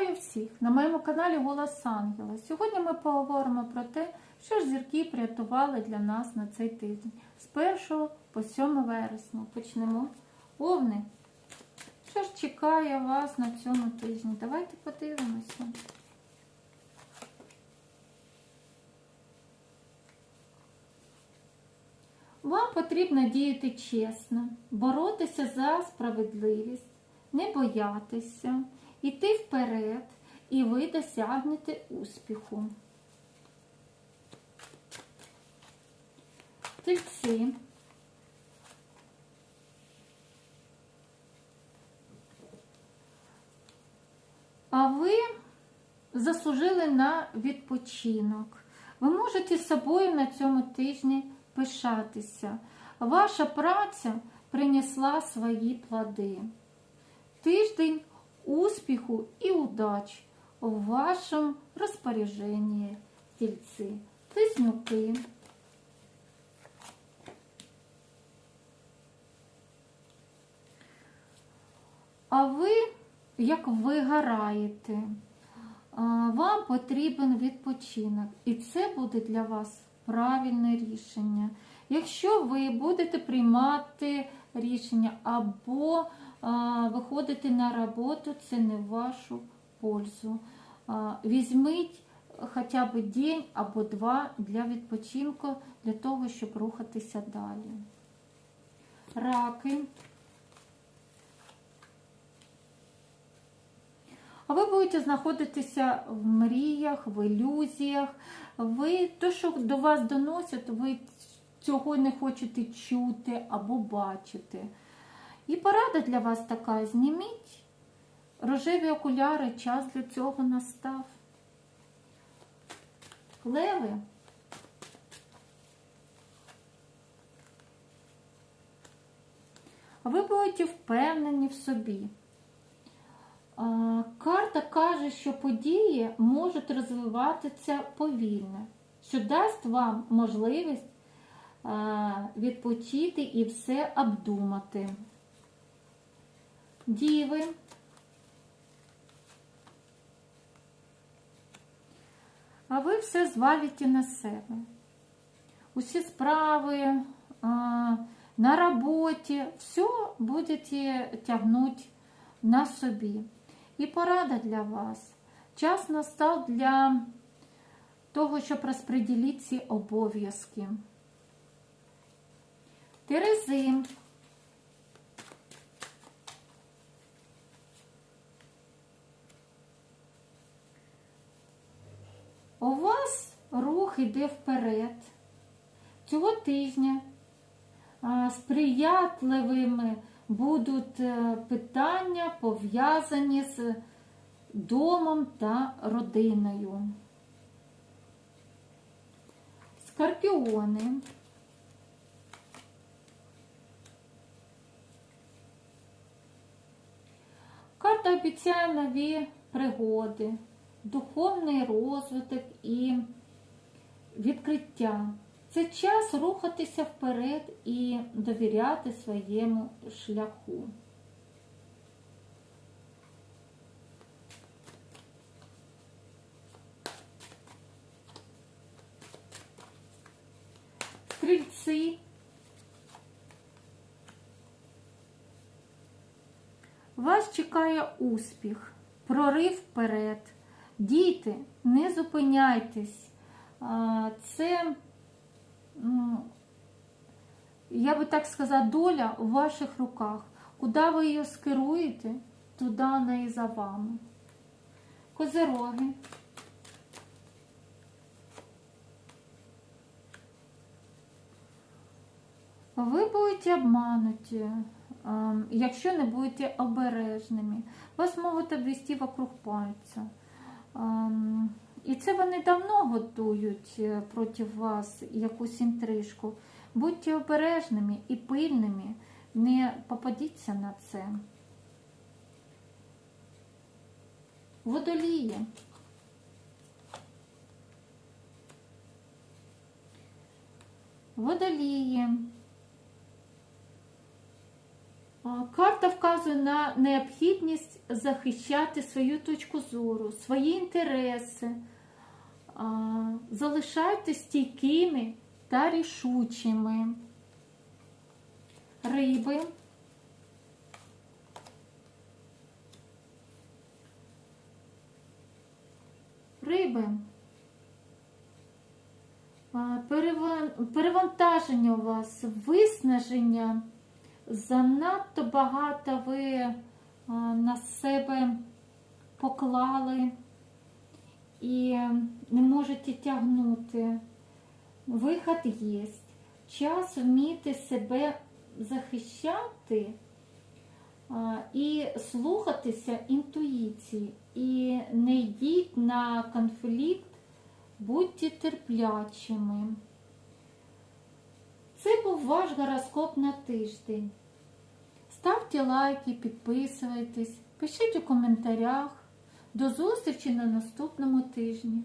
Вітаю всіх на моєму каналі Голос Ангела. Сьогодні ми поговоримо про те, що ж зірки приготували для нас на цей тиждень з 1 по 7 вересня. Почнемо. Овни. Що ж чекає вас на цьому тижні? Давайте подивимося. Вам потрібно діяти чесно, боротися за справедливість, не боятися, йти вперед, і ви досягнете успіху. Тельці. А ви заслужили на відпочинок. Ви можете собою на цьому тижні пишатися. Ваша праця принесла свої плоди. Тиждень успіху і удач у вашому розпорядженні, тільці, близнюки. А ви, як вигораєте, вам потрібен відпочинок, і це буде для вас правильне рішення. Якщо ви будете приймати рішення або виходити на роботу, це не в вашу пользу. Візьміть хоча б день або два для відпочинку, для того, щоб рухатися далі. Раки. А ви будете знаходитися в мріях, в ілюзіях. Ви то, що до вас доносять, ви цього не хочете чути або бачити. І порада для вас така: зніміть рожеві окуляри, час для цього настав. Леви. Ви будете впевнені в собі. Карта каже, що події можуть розвиватися повільно, що дасть вам можливість відпочити і все обдумати. Діви. А ви все звалите на себе. Усі справи на роботі, все будете тягнути на собі. І порада для вас. Час настав для того, щоб розподілити ці обов'язки. Терези. У вас рух іде вперед. Цього тижня сприятливими будуть е, питання пов'язані з домом та родиною. Скорпіони. Карта обіцяє нові пригоди, духовний розвиток і відкриття. Це час рухатися вперед і довіряти своєму шляху. Стрільці. Вас чекає успіх, прорив вперед. Діти, не зупиняйтесь. Це ну, я би так сказала, доля в ваших руках. Куди ви її скеруєте, туди вона і за вами. Козероги. Ви будете обмануті, якщо не будете обережними. Вас можуть обвести вокруг пальця. І це вони давно готують е, проти вас якусь інтрижку. Будьте обережними і пильними, не попадіться на це. Водолії. Водолії. А, Карта вказує на необхідність захищати свою точку зору, свої інтереси. Залишайтесь стійкими та рішучими. Риби. Риби. Перевантаження у вас, виснаження. Занадто багато ви на себе поклали і не можете тягнути. Виход є. Час вміти себе захищати і слухатися інтуїції. І не йдіть на конфлікт, будьте терплячими. Ваш гороскоп на тиждень. Ставте лайки, підписуйтесь, пишіть у коментарях. До зустрічі на наступному тижні.